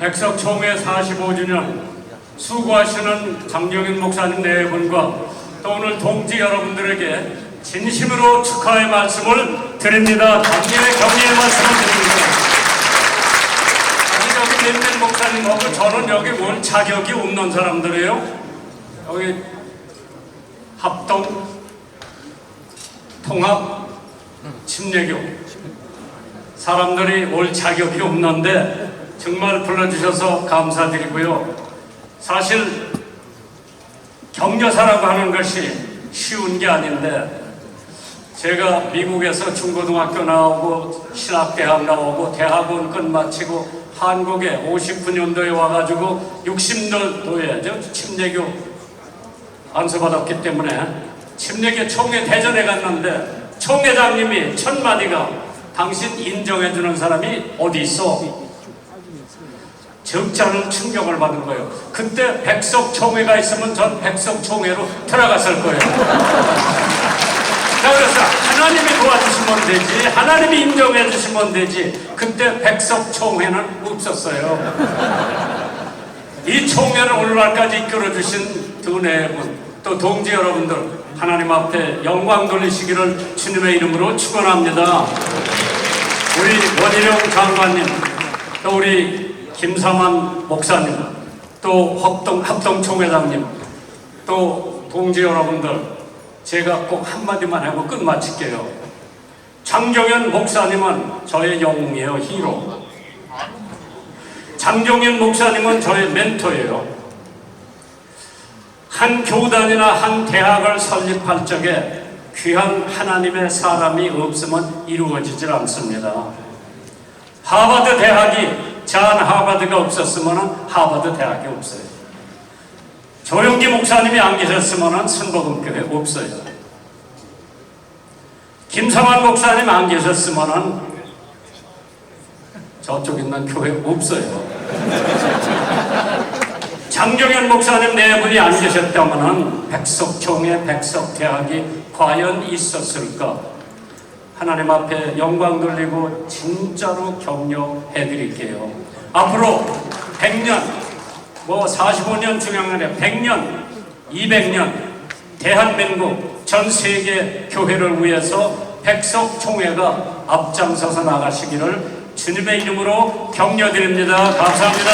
백석 총회 45주년 수고하시는 장경인 목사님 네 분과 또 오늘 동지 여러분들에게 진심으로 축하의 말씀을 드립니다. 단계의 격려의 말씀을 드립니다. 아니 여기 몇몇 목사님하고 저는 여기 뭘 자격이 없는 사람들이에요. 여기 합동 통합 침례교 사람들이 올 자격이 없는데 정말 불러주셔서 감사드리고요. 사실 격려사라고 하는 것이 쉬운 게 아닌데 제가 미국에서 중고등학교 나오고 신학대학 나오고 대학원 끝마치고 한국에 59년도에 와가지고 60년도에 저 침례교 안수받았기 때문에 침례교 총회 대전에 갔는데 총회장님이 첫 마디가 당신 인정해주는 사람이 어디 있어? 적지 않은 충격을 받은 거예요. 그때 백석 총회가 있으면 전 백석 총회로 들어갔을 거예요. 자, 그래서 하나님이 도와주시면 되지, 하나님이 인정해 주시면 되지. 그때 백석 총회는 없었어요. 이 총회를 오늘날까지 이끌어 주신 두네 분, 또 동지 여러분들, 하나님 앞에 영광 돌리시기를 주님의 이름으로 축원합니다. 우리 원희룡 장관님, 또 우리 김삼환 목사님, 또 합동, 합동총회장님, 또 동지 여러분들, 제가 꼭 한마디만 하고 끝마칠게요. 장정현 목사님은 저의 영웅이에요, 히로. 장정현 목사님은 저의 멘토예요. 한 교단이나 한 대학을 설립할 적에 귀한 하나님의 사람이 없으면 이루어지질 않습니다. 하버드 대학이 잔 하버드가 없었으면 하버드 대학이 없어요. 조영기 목사님이 안 계셨으면 순복음교회 없어요. 김성환 목사님 안 계셨으면 저쪽 있는 교회 없어요. 장정현 목사님 네 분이 안 계셨다면 백석총회 백석대학이 과연 있었을까? 하나님 앞에 영광 돌리고 진짜로 격려해 드릴게요. 앞으로 100년, 뭐 45년 중요한 게 100년, 200년, 대한민국 전 세계 교회를 위해서 백석 총회가 앞장서서 나가시기를 주님의 이름으로 격려드립니다. 감사합니다.